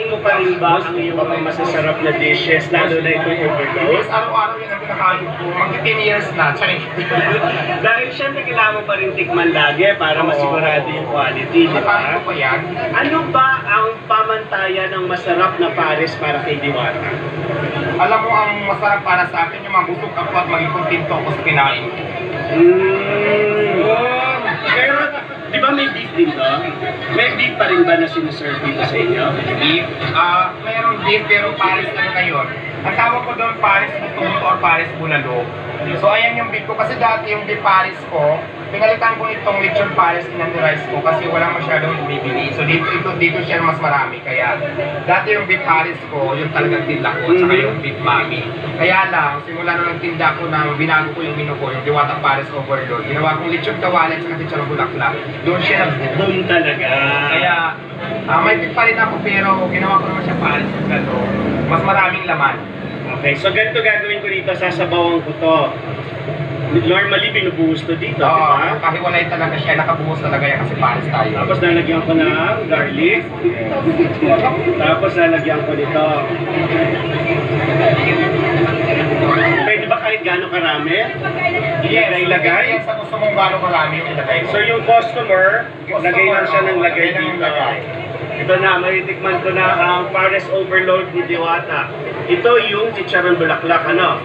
Kinakain mo pa rin ba ang iyong mga masasarap na dishes, lalo na itong overdose? Yes, araw-araw yun ang pinakain ko. Mag 10 years na. Charing. Dahil syempre kailangan mo pa rin tikman lagi para masigurado yung quality, di ba? pa yan. Ano ba ang pamantayan ng masarap na pares para kay Diwata? Alam mo, ang masarap para sa akin yung mabusog ako at maging kontento ako sa kinain ko. Mm. Pero, may beef din to? May beef pa rin ba na sinuserve dito sa inyo? Beef, ah, mayroong beef pero pares ano ngayon. Ang tawag ko doon pares buto or pares bulalo. So ayan yung beef ko kasi dati yung beef pares ko, pinalitan ko itong lechon pares in rice ko kasi wala masyadong bibili. So dito ito dito siya mas marami kaya dati yung beef pares ko, yung talagang tinda ko, at saka Mhm. yung beef mami. Kaya lang, simula nung nagtinda ko na binago ko yung menu ko, yung diwata pares overload, ginawa kong lechon kawali at saka lechon bulaklak. Doon siya nag Boom talaga. kaya, ah, may tip pa rin ako pero ginawa ko naman siya pares yung gano. Mas maraming laman. Okay, so ganito gagawin ko dito, sasabawan ko to. Normally, binubuhos to dito, di Oo, ba? kahiwalay talaga siya, nakabuhos talaga yan kasi pares tayo. Tapos lalagyan ko ng garlic. Tapos lalagyan ko nito. Pwede ba kahit gaano karami? Yes, Ilagay. Yan sa gusto mong gano'ng karami yung ilagay ko. So yung customer, lagay lang siya ng lagay dito. Ito na, matitikman ko na ang Pares Overload ni Diwata. Ito yung chicharon bulaklak, ano?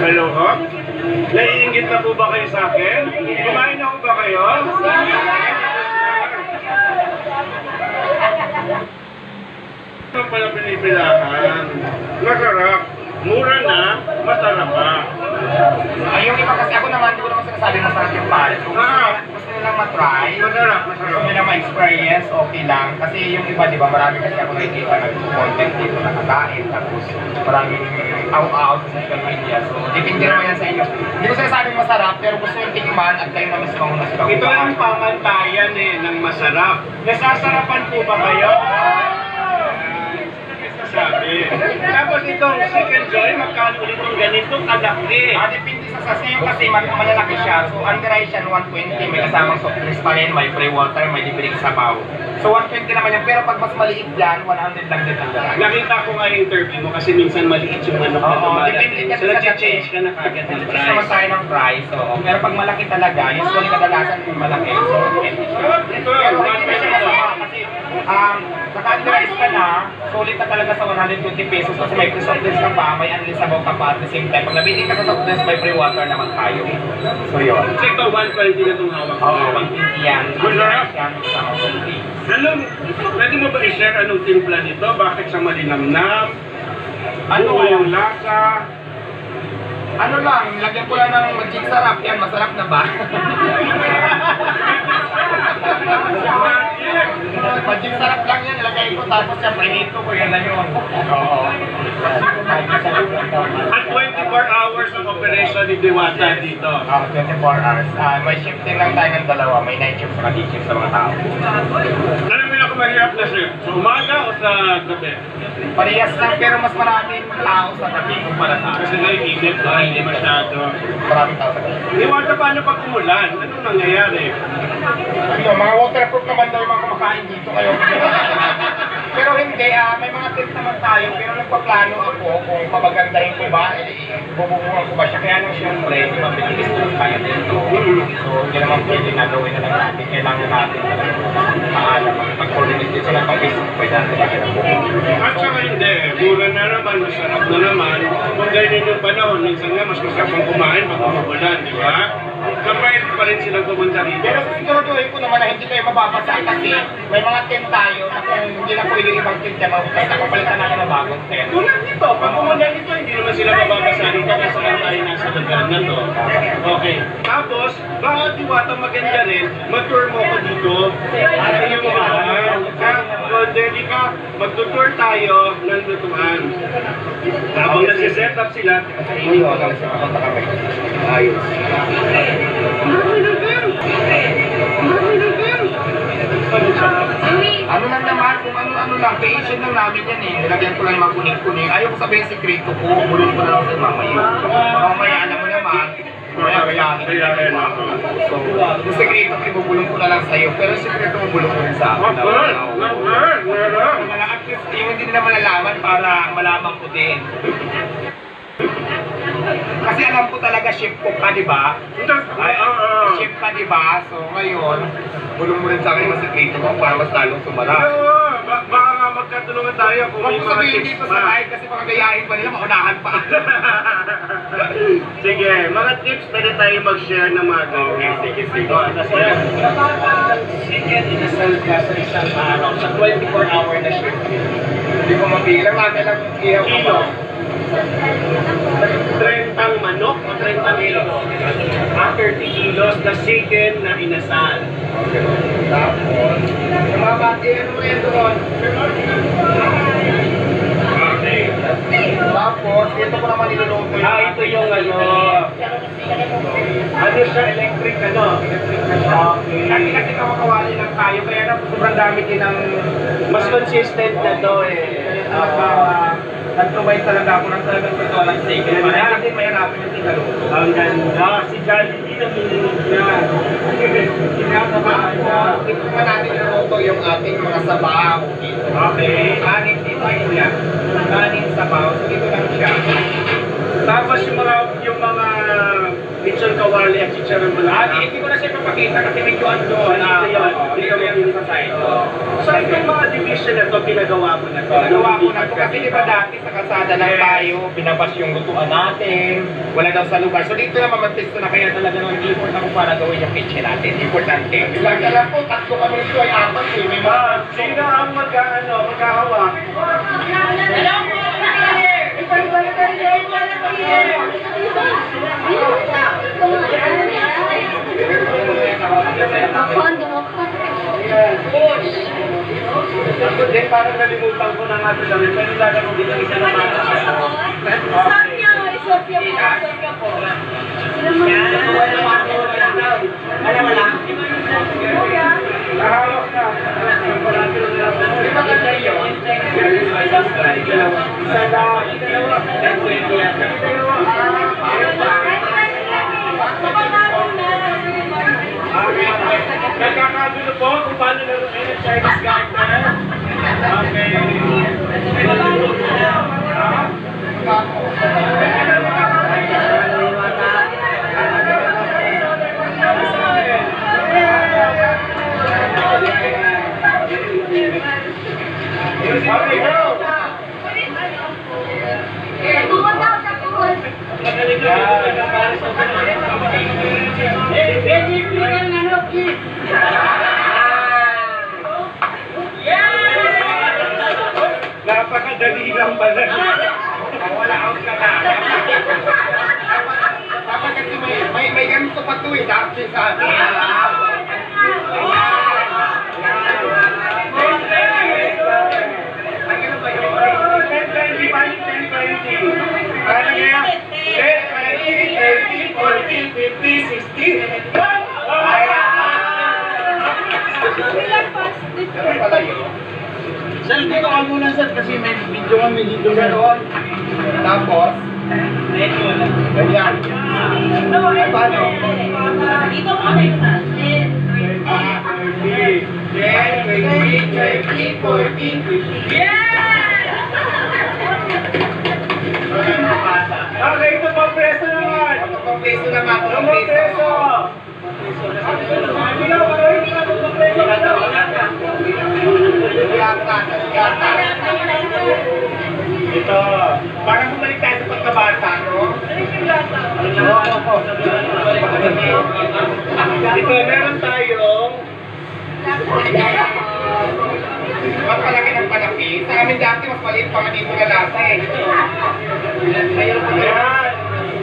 Hello, ho? Naiingit na po ba kayo sa akin? Kumain na po ba kayo? Ito pala pinipilahan. Masarap. Mura na, masarap pa. Ay, yung iba kasi ako naman, hindi ko naman sinasabi masarap yung gusto, Ah. nila- gusto nilang matry, Masarap, gusto masarap. nila ma-experience, okay lang. Kasi yung iba, di ba, marami kasi ako nakikita nag-content dito nakakain. Tapos maraming aw-aw sa social media. So, depende naman yan sa inyo. Hindi ko sinasabing masarap, pero gusto yung tikman at kayo na mismo ang nasa Ito ang pamantayan eh, ng masarap. Nasasarapan po ba kayo? Sabi. Tapos itong chicken joy, magkano ulit yung ganito kalaki? Ah, depende sa sasyo kasi man, malalaki siya. So, under eye siya 120. May kasamang soft drinks pa rin, may free water, may libreng sabaw. So, 120 naman yan. Pero pag mas maliit yan, 100 lang din ang. Nakita ko nga yung interview mo kasi minsan maliit yung manok na depende kasi So sa nag-change ka na kagad ng Gusto naman price. tayo ng price. Oo. Pero pag malaki talaga, usually kadalasan yung malaki. So, 120 siya. Ito, Pero hindi siya 120 masama kasi um, naka-underize ka na, sulit na talaga sa 120 pesos kasi may soft drinks ka pa, may unless ka pa at the same time. Pag nabili ka sa soft drinks, may free water naman tayo. So, yun. So ito, 120 na itong hawak. Oo, oh, 120 yan. Masarap. Yan, kasama soft drinks. Alam, pwede mo ba i-share anong timpla nito? Bakit siya malinamnam? Ano? Ano yung lasa? Ano lang, lagyan ko lang ng magic sarap yan, masarap na ba? magic sarap lang yan, ilagay ko tapos yung prinito ko, yan na yun. Oo. At 24 hours ang operation ni Diwata dito. Ah, 24 hours. Ah, may shifting lang tayo ng dalawa, may night shift sa shift sa mga tao. Ano yung pinakamahirap na shift? Sa umaga o sa gabi? Parehas lang, pero mas maraming tao sa gabi kumpara sa Kasi akin. naiinit na, hindi masyado. Maraming tao sa gabi. Diwata, paano pag umulan? Anong nangyayari? Ano, mga waterproof naman daw yung mga kumakain dito kayo. pero hindi, ah, may mga tips naman tayo. Pero nagpaplano ako kung papagandahin ko ba, eh, bububuhan ko ba siya. Kaya nung siyempre, di ba, pinilis ko tayo dito. So, hindi naman pwede na gawin na lang natin. Kailangan natin talaga maalam. Pag-coordinate din sila pang business, pwede natin lagi ng At saka hindi, mura na naman, masarap na naman. Kung ganyan yung panahon, minsan nga mas masarap ang kumain pag umuulan, di ba? Kapag pa rin silang pumunta rito. Pero siguraduhin ko naman na hindi kayo mababasa kasi may mga tent tayo na kung hindi na pwede yung ibang tent na mababasa, kapalitan natin ng bagong tent. Tulad nito, pag umulan ito, hindi naman sila mababasa dito kasi lang tayo nasa lugar na to. Okay. Tapos, baka diwata maganda rin, mag-tour mo ako dito. Sa iyo mo ka, Deli ka, magtutour tayo ng lutuan. Habang nagsiset up sila, Hindi ko alam sa kami. Ayos. Ano lang naman, kung ano-ano lang, creation lang namin yan eh. Nilagyan ko lang yung mga kuning-kuning. Ayaw ko sabihin sikreto ko, bulong ko na lang sa mamaya. Mamaya alam mo naman, kailangan Kaya, So, yung sikreto ko, ibubulong na lang sa'yo. Pero siyempre tumubulong mo rin sa akin. Mga at least yung hindi nila malalaman para malaman ko din. Kasi alam ko talaga chef ko ka, di ba? Ay, chef ka, di ba? So ngayon, bulong mo rin sa akin yung masikreto mo para mas lalong sumara. Baka nga magkatulungan tayo kung Huwag may mga sabihin tips dito pa. sa live kasi baka gayahin pa nila, maunahan pa. Sige, mga tips pwede tayo mag-share ng mga ganyan. sige, sige. Chicken inasal ka sa isang araw, sa 24 hour na shift. Hindi ko mabilang, lagi lang ihaw ka Kilo. pa. 30 manok o 30 kilos? Ah, 30 kilos na chicken na inasal. Tapos, yung mga bati, ano doon? Okay. Tapos, ito ko naman niluluto yung Ah, ito yung ano. Ano siya, electric ano? Electric na siya. Kasi kasi kamakawali lang tayo, kaya na sobrang dami din ng... Mas consistent na to eh. Uh, Nag-provide talaga ako ng talagang ito ng. Para hindi din mahirapan yung tigaluto. Ang ganda. Si Jollibee nanginginig niya. Kinakabahan na. Naman natin niluto yung ating mga sabaw dito. Okay. Kanin dito ay yan. Kanin sabaw. So dito lang siya. Tapos yung mga yung mga lechon kawali at chicharon Ah, ko na siya papakita kasi medyo ano doon. Dito yun. Dito yan sa side. So itong mga division na to, pinagawa mo na to. Nagawa ko na to kasi di ba dati sa kalsada lang tayo, binabas yung lutuan natin, wala daw sa lugar. So dito naman magpisto na kaya talaga nung import ako para gawin yung kitchen natin. Importante. Lang alam po, tatlo kami nito ay apat eh. May mga Ah, sino ang magkaano, magkahawak? Ako din, parang nalimutan ko na nga ito lang. Pwede lang ako dito isa na mga. Nahawak na. Di ba ganda yun? Isa lang. Nagkakagulo po kung paano laruin ang Chinese garden. Okay. Okay, lang pala. Wala out ka na. Dapat kasi may, may, may ganito pa to eh. Dapat sa atin. Ay, ganun ba yun? 10, 20, 10, 20. Kaya? 10, 20, 30, 40, 50, 60. Ganun pala yun. Sir, dito ka muna sir kasi may video kami dito Ganon. Tapos, ganyan. Ay, paano? Ah, 10, 20, 30, 40, 50. Okay, ito pa preso naman. Ano pang peso naman? Ano Ano pa preso? Hindi na, parang hindi na ito pa preso. Yata, yata. Ito. Parang bumalik tayo sa pagkabata, no? Ito, meron tayong Mas palaki ng palaki. Sa amin dati, mas maliit pa dito na lasa eh. Ayan. yan.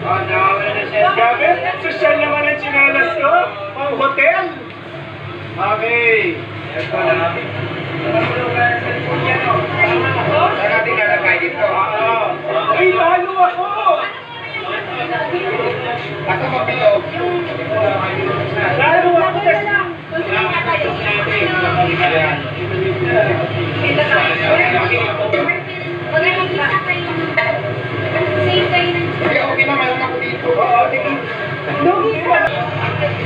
Oh, nawawala na siya. Grabe, social naman ang chinelas ko. Pang hotel. Okay. Ito na. Saan natin lalagay dito? Oo. Ay, talo ako! Asa mabilog? Talo ako kasi. Ayan. Okay, okay na, mayroon ako dito. Oo, tingin.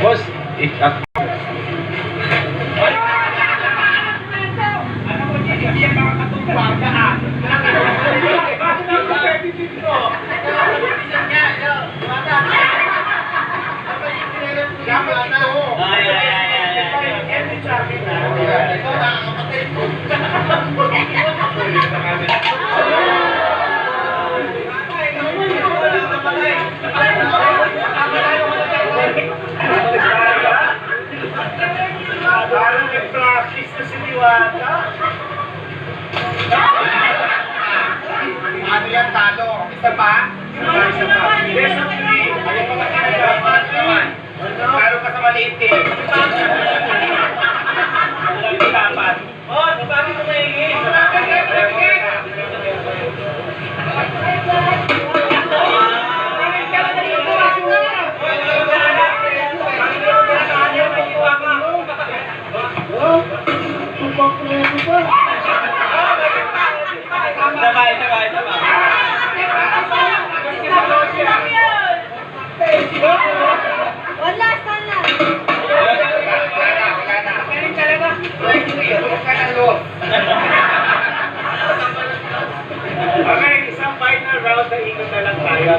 Boss, Parang nag-practice na Diwata. Ano yan, talo? Isa pa? Isa pa. Of three. Ayun pa kasi naman. Talo ka sa maliit eh. Dapat. Oh, sabi ko maigi. Sabay, sabay, sabay. Ka ng loob. Okay, isang final round na ikot na lang tayo.